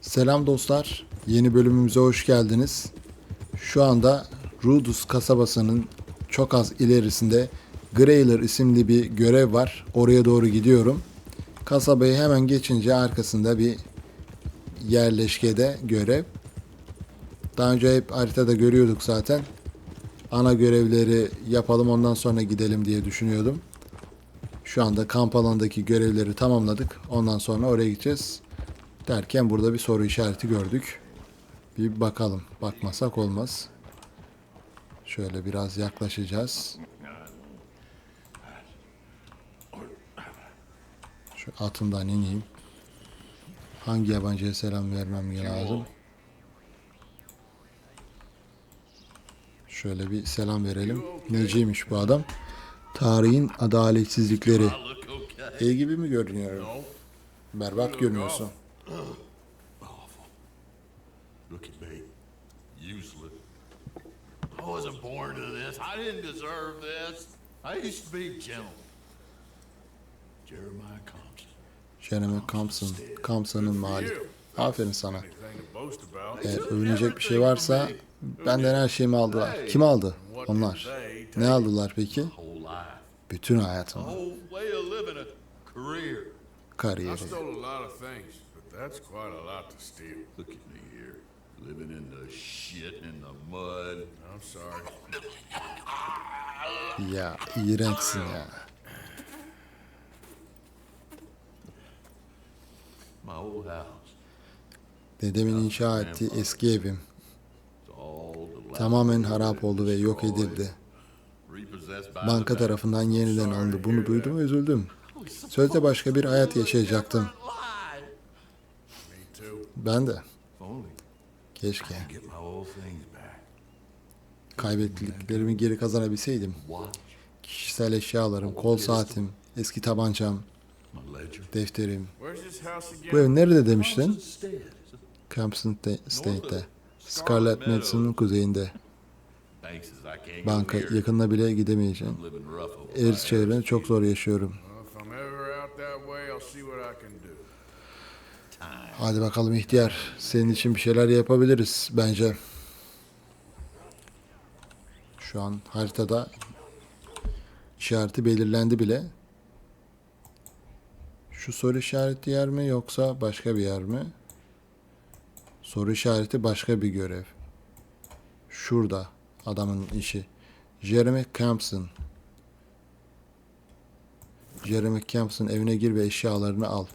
Selam dostlar. Yeni bölümümüze hoş geldiniz. Şu anda Rudus kasabasının çok az ilerisinde Grayler isimli bir görev var. Oraya doğru gidiyorum. Kasabayı hemen geçince arkasında bir yerleşkede görev. Daha önce hep haritada görüyorduk zaten. Ana görevleri yapalım ondan sonra gidelim diye düşünüyordum. Şu anda kamp alanındaki görevleri tamamladık. Ondan sonra oraya gideceğiz. Derken burada bir soru işareti gördük. Bir bakalım. Bakmasak olmaz. Şöyle biraz yaklaşacağız. Şu atımdan ineyim. Hangi yabancıya selam vermem lazım? Şöyle bir selam verelim. Neciymiş bu adam? Tarihin adaletsizlikleri. İyi gibi mi görünüyorum? Berbat görünüyorsun. Look at me. Useless. I wasn't born to this. I didn't deserve this. I used to be a gentleman. Jeremiah Compton. Jeremy Thompson. Thompson'ın mali. Aferin sana. Eğer övünecek bir şey varsa benden her şeyimi aldılar. Kim aldı? Onlar. Ne aldılar peki? Bütün hayatımı. Kariyeri. That's quite a lot to steal. Look at me here. Living in the shit in the mud. I'm sorry. Ya iğrençsin ya. My old house. Dedemin inşa ettiği eski evim tamamen harap oldu ve yok edildi. Banka tarafından yeniden alındı. Bunu duydum ve üzüldüm. Sözde başka bir hayat yaşayacaktım. Ben de. Keşke. Kaybettiklerimi geri kazanabilseydim. Kişisel eşyalarım, kol saatim, eski tabancam, defterim. Bu ev nerede demiştin? Campson Sta- State'te. Scarlet Madison'ın kuzeyinde. Banka yakınına bile gidemeyeceğim. Eris çevreni çok zor yaşıyorum. Hadi bakalım ihtiyar. Senin için bir şeyler yapabiliriz bence. Şu an haritada işareti belirlendi bile. Şu soru işareti yer mi yoksa başka bir yer mi? Soru işareti başka bir görev. Şurada adamın işi. Jeremy Campson. Jeremy Campson evine gir ve eşyalarını al.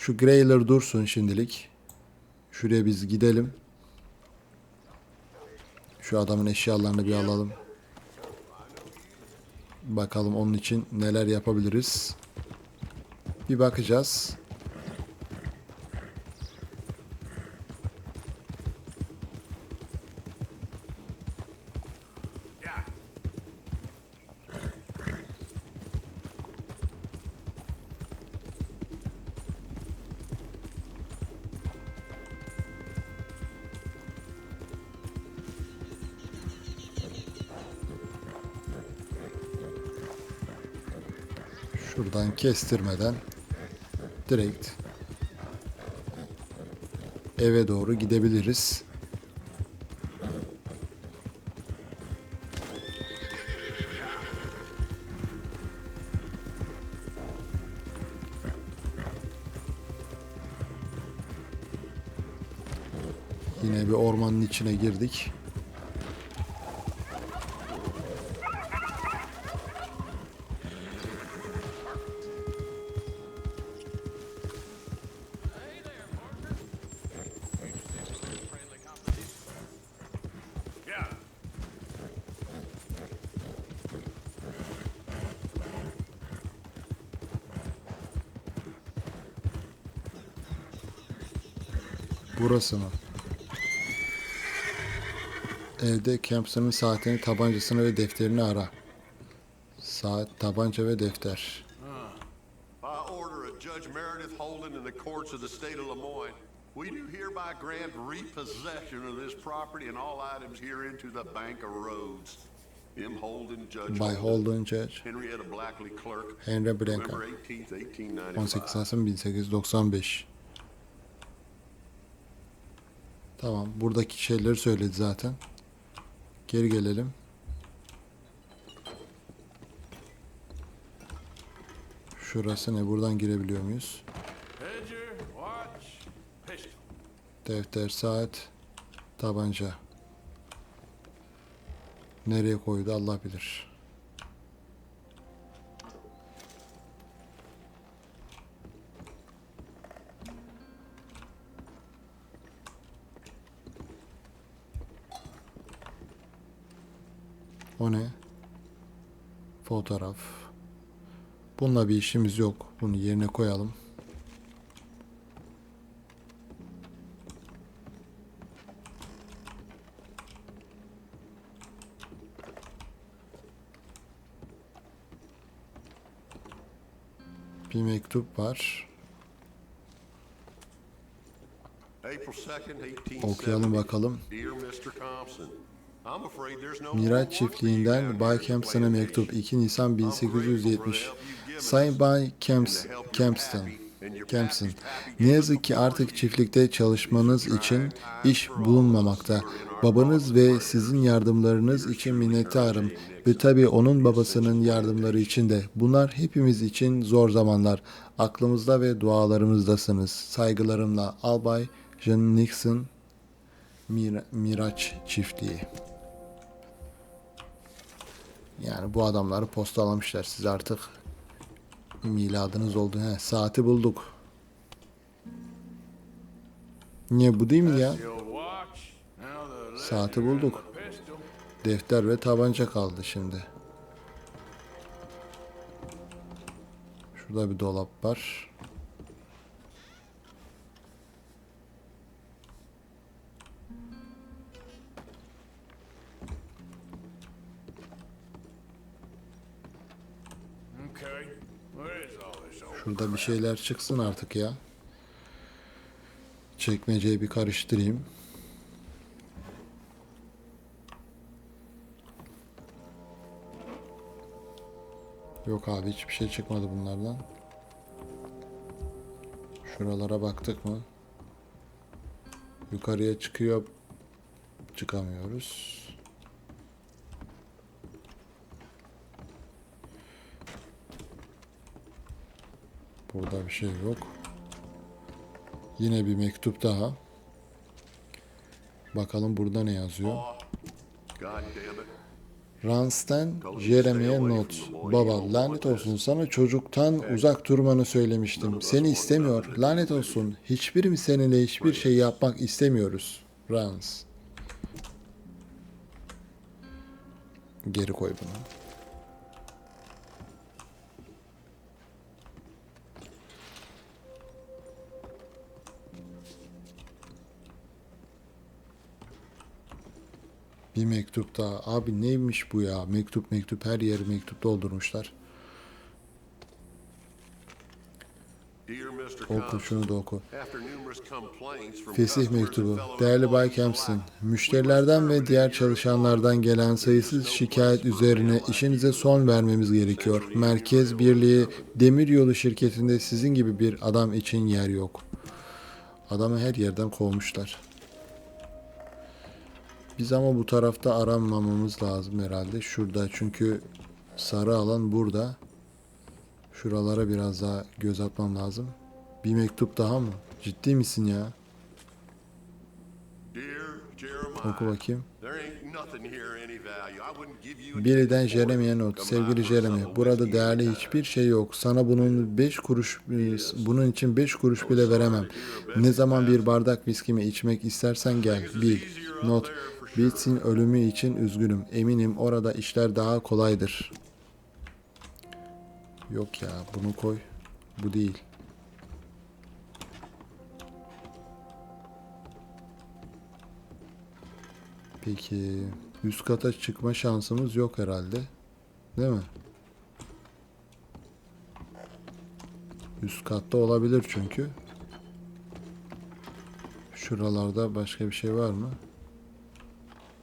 Şu Grayler dursun şimdilik. Şuraya biz gidelim. Şu adamın eşyalarını bir alalım. Bakalım onun için neler yapabiliriz. Bir bakacağız. Kestirmeden direkt eve doğru gidebiliriz. Yine bir ormanın içine girdik. Burası mı? Evde Campson'ın saatini, tabancasını ve defterini ara. Saat, tabanca ve defter. By order of Judge Meredith Holden in the courts of the state of Lemoyne, we do hereby grant repossession of this property and all items herein to the Bank of Roads. M. Holden, Judge By Holden Judge, Henrietta Blackley Clerk, Henry Blanca. November 18th, 1895. 18 Kasım 1895. Tamam. Buradaki şeyleri söyledi zaten. Geri gelelim. Şurası ne? Buradan girebiliyor muyuz? Defter, saat, tabanca. Nereye koydu Allah bilir. O ne? Fotoğraf. Bununla bir işimiz yok. Bunu yerine koyalım. Bir mektup var. April 2nd, 1870. Okuyalım bakalım. Miraç çiftliğinden Bay Kempson'a mektup 2 Nisan 1870. Sayın Bay Kemps, Kempston, Kempson, ne yazık ki artık çiftlikte çalışmanız için iş bulunmamakta. Babanız ve sizin yardımlarınız için minnettarım ve tabii onun babasının yardımları için de. Bunlar hepimiz için zor zamanlar. Aklımızda ve dualarımızdasınız. Saygılarımla Albay John Nixon, Mir- Miraç çiftliği. Yani bu adamları postalamışlar. Siz artık miladınız oldu. He, saati bulduk. Niye bu değil mi ya? Saati bulduk. Defter ve tabanca kaldı şimdi. Şurada bir dolap var. Şurada bir şeyler çıksın artık ya. Çekmeceyi bir karıştırayım. Yok abi hiçbir şey çıkmadı bunlardan. Şuralara baktık mı? Yukarıya çıkıyor. Çıkamıyoruz. Burada bir şey yok. Yine bir mektup daha. Bakalım burada ne yazıyor. Rans'ten Jeremy'e not. Baba lanet olsun sana çocuktan uzak durmanı söylemiştim. Seni istemiyor. Lanet olsun. Hiçbirimiz seninle hiçbir şey yapmak istemiyoruz. Rans. Geri koy bunu. Bir mektup daha. Abi neymiş bu ya? Mektup mektup her yeri mektup doldurmuşlar. Oku şunu da oku. Fesih mektubu. Değerli Bay Kempson, müşterilerden ve diğer çalışanlardan gelen sayısız şikayet üzerine işinize son vermemiz gerekiyor. Merkez Birliği Demiryolu şirketinde sizin gibi bir adam için yer yok. Adamı her yerden kovmuşlar. Biz ama bu tarafta aranmamamız lazım herhalde. Şurada çünkü sarı alan burada. Şuralara biraz daha göz atmam lazım. Bir mektup daha mı? Ciddi misin ya? Oku bakayım. Biriden. Jeremy'e not. Sevgili Jeremy, burada değerli hiçbir şey yok. Sana bunun beş kuruş, bunun için beş kuruş bile veremem. Ne zaman bir bardak viskimi içmek istersen gel, bil. Not. Bilsin ölümü için üzgünüm. Eminim orada işler daha kolaydır. Yok ya, bunu koy. Bu değil. Peki, üst kata çıkma şansımız yok herhalde. Değil mi? Üst katta olabilir çünkü. Şuralarda başka bir şey var mı?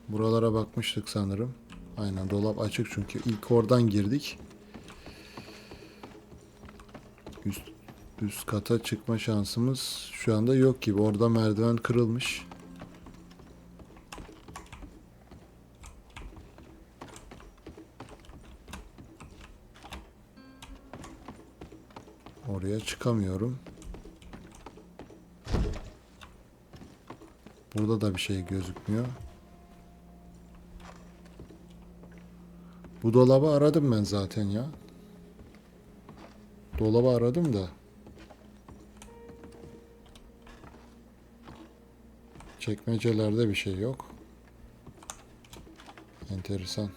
Buralara bakmıştık sanırım. Aynen dolap açık çünkü ilk oradan girdik. Üst, üst kata çıkma şansımız şu anda yok gibi. Orada merdiven kırılmış. Oraya çıkamıyorum. Burada da bir şey gözükmüyor. Bu dolabı aradım ben zaten ya. Dolabı aradım da. Çekmecelerde bir şey yok. Enteresan.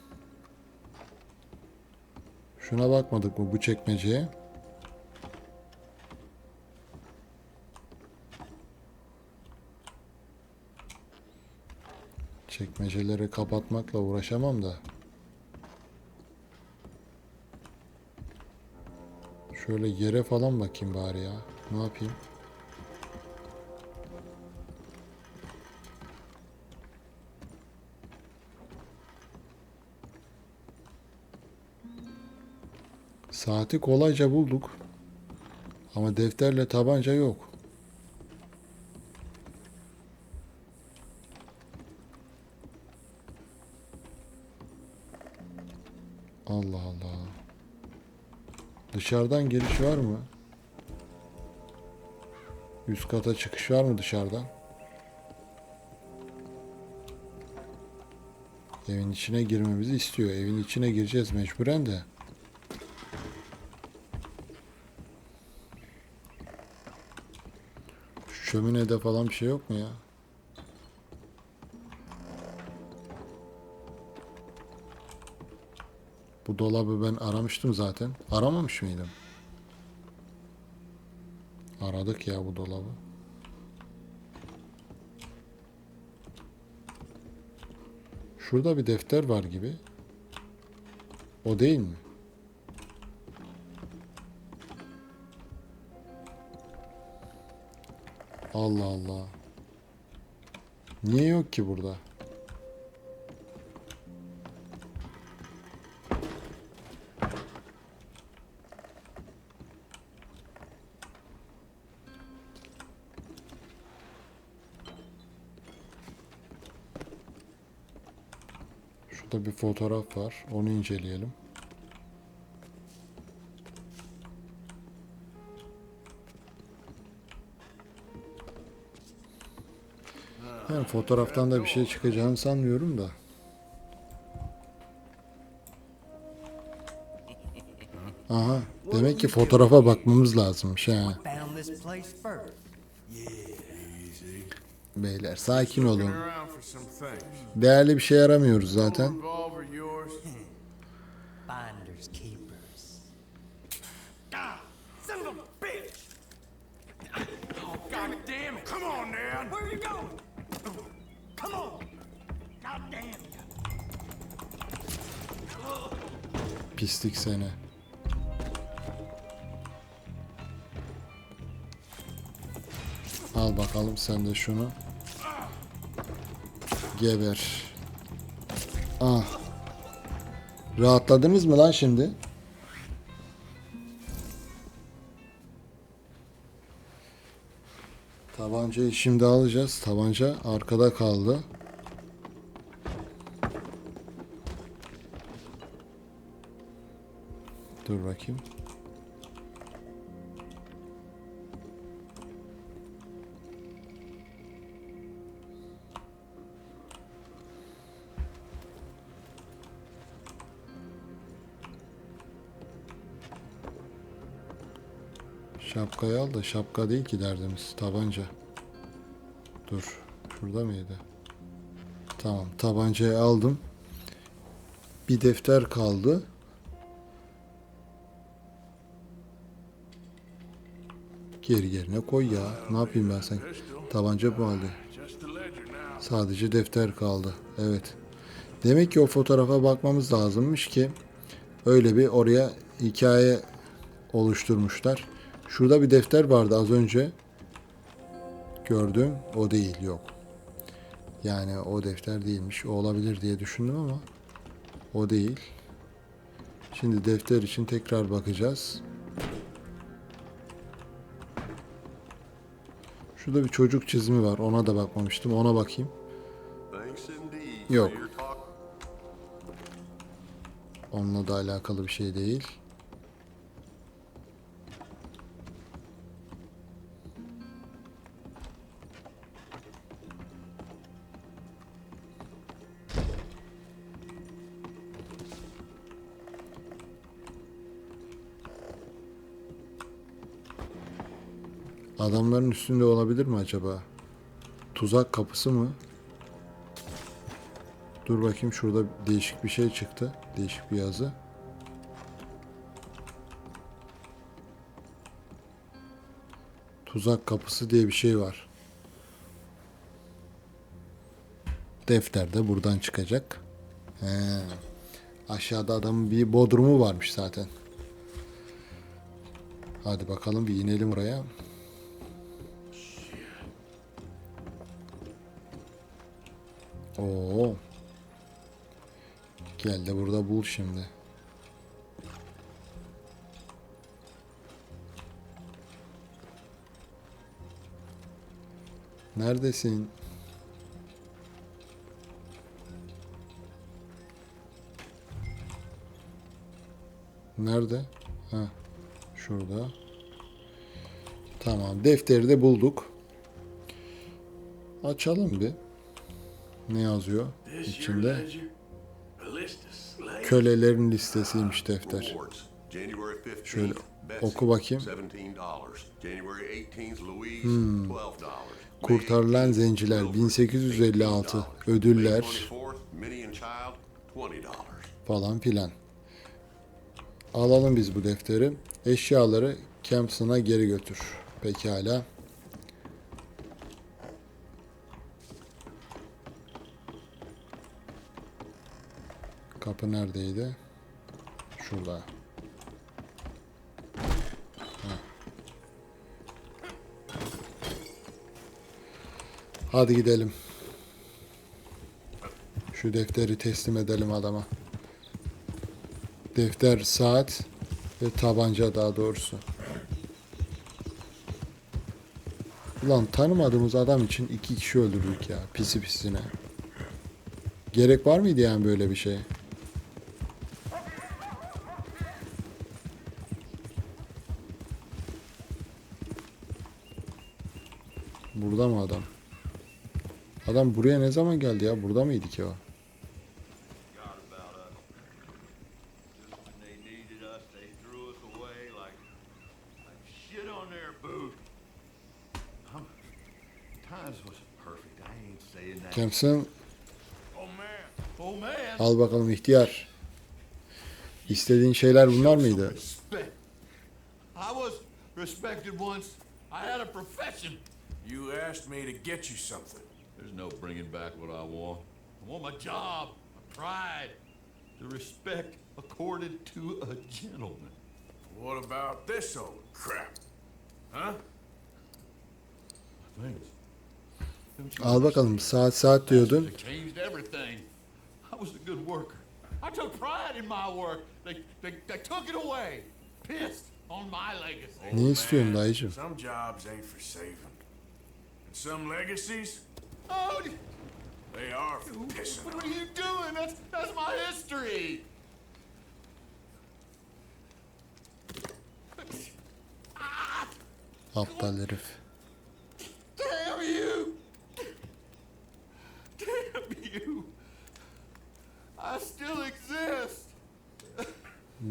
Şuna bakmadık mı bu çekmeceye? Çekmeceleri kapatmakla uğraşamam da. Şöyle yere falan bakayım bari ya. Ne yapayım? Saati kolayca bulduk. Ama defterle tabanca yok. Allah Allah. Dışarıdan giriş var mı? Üst kata çıkış var mı dışarıdan? Evin içine girmemizi istiyor. Evin içine gireceğiz mecburen de. Şöminede falan bir şey yok mu ya? Dolabı ben aramıştım zaten. Aramamış mıydım? Aradık ya bu dolabı. Şurada bir defter var gibi. O değil mi? Allah Allah. Niye yok ki burada? Şurada bir fotoğraf var. Onu inceleyelim. Yani fotoğraftan da bir şey çıkacağını sanmıyorum da. Aha. Demek ki fotoğrafa bakmamız place first. Beyler sakin olun. Değerli bir şey aramıyoruz zaten. Ah, son of a bitch! Oh, God damn it. Come on, Dad. Where are you going? Come on! God damn you! Pislik seni. Al bakalım sen de şunu. Geber. Ah. Rahatladınız mı lan şimdi? Tabancayı şimdi alacağız. Tabanca arkada kaldı. Dur bakayım. Şapkayı al da şapka değil ki derdimiz. Tabanca. Dur. Şurada mıydı? Tamam. Tabancayı aldım. Bir defter kaldı. Geri yerine koy ya. Ne yapayım ben sen? Tabanca bu halde. Sadece defter kaldı. Evet. Demek ki o fotoğrafa bakmamız lazımmış ki öyle bir oraya hikaye oluşturmuşlar. Şurada bir defter vardı az önce. Gördüm. O değil. Yok. Yani o defter değilmiş. O olabilir diye düşündüm ama o değil. Şimdi defter için tekrar bakacağız. Şurada bir çocuk çizimi var. Ona da bakmamıştım. Ona bakayım. Yok. Onunla da alakalı bir şey değil. Adamların üstünde olabilir mi acaba? Tuzak kapısı mı? Dur bakayım şurada değişik bir şey çıktı. Değişik bir yazı. Tuzak kapısı diye bir şey var. Defter de buradan çıkacak. He. Aşağıda adamın bir bodrumu varmış zaten. Hadi bakalım bir inelim oraya. Oo. Gel de burada bul şimdi. Neredesin? Nerede? Ha, şurada. Tamam, defteri de bulduk. Açalım bir. Ne yazıyor içinde? Kölelerin listesiymiş defter. Awards. January 15th. Şöyle oku bakayım. $17. January 18th, Louise, $12. Kurtarılan Zenciler, 18th, 1856. $18. Ödüller. May 24th, Minnie and Child, $20. falan filan. Alalım biz bu defteri. Eşyaları Kempson'a geri götür. Pekala. Kapı neredeydi? Şurada. Heh. Hadi gidelim. Şu defteri teslim edelim adama. Defter, saat ve tabanca daha doğrusu. Ulan tanımadığımız adam için iki kişi öldürdük ya pisi pisine. Gerek var mıydı yani böyle bir şey? Burada mı adam? Buraya ne zaman geldi ya? Burada mıydı ki o? Man. al bakalım ihtiyar. İstediğin şeyler bunlar mıydı? I had a profession. You asked me to get you something. There's no bringing back what I want. I want my job, my pride, the respect accorded to a gentleman. What about this old crap? Huh? Thanks. Don't you Al bakalım saat saat diyordun. They changed everything. I was a good worker. I took pride in my work. They, they, they took it away. Pissed on my legacy. Ne istiyorsun dayıcım? Some jobs ain't for saving. And some legacies, Oh, they are pissing what are you doing? That's, that's my history. Aptal herif. Damn you! Damn you! I still exist!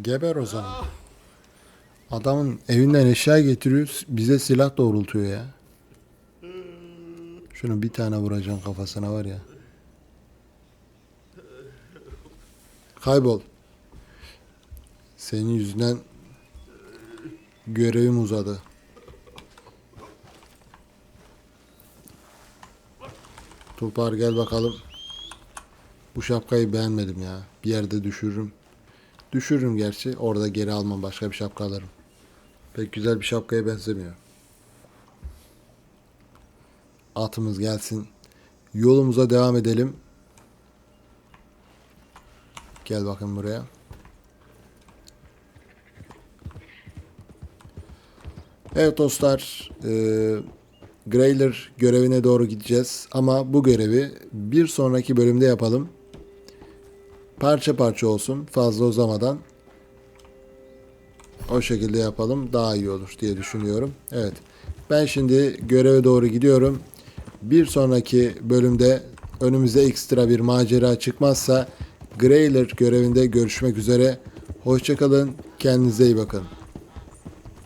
Geber o zaman. Adamın evinden eşya getiriyor, bize silah doğrultuyor ya. Şunu bir tane vuracağım kafasına var ya. Kaybol. Senin yüzünden görevim uzadı. Topar gel bakalım. Bu şapkayı beğenmedim ya. Bir yerde düşürürüm. Düşürürüm gerçi. Orada geri almam. Başka bir şapka alırım. Pek güzel bir şapkaya benzemiyor. Atımız gelsin. Yolumuza devam edelim. Gel bakın buraya. Evet dostlar. eee Grayler görevine doğru gideceğiz. Ama bu görevi bir sonraki bölümde yapalım parça parça olsun fazla uzamadan o şekilde yapalım daha iyi olur diye düşünüyorum. Evet ben şimdi göreve doğru gidiyorum. Bir sonraki bölümde önümüze ekstra bir macera çıkmazsa Grayler görevinde görüşmek üzere. Hoşçakalın kendinize iyi bakın.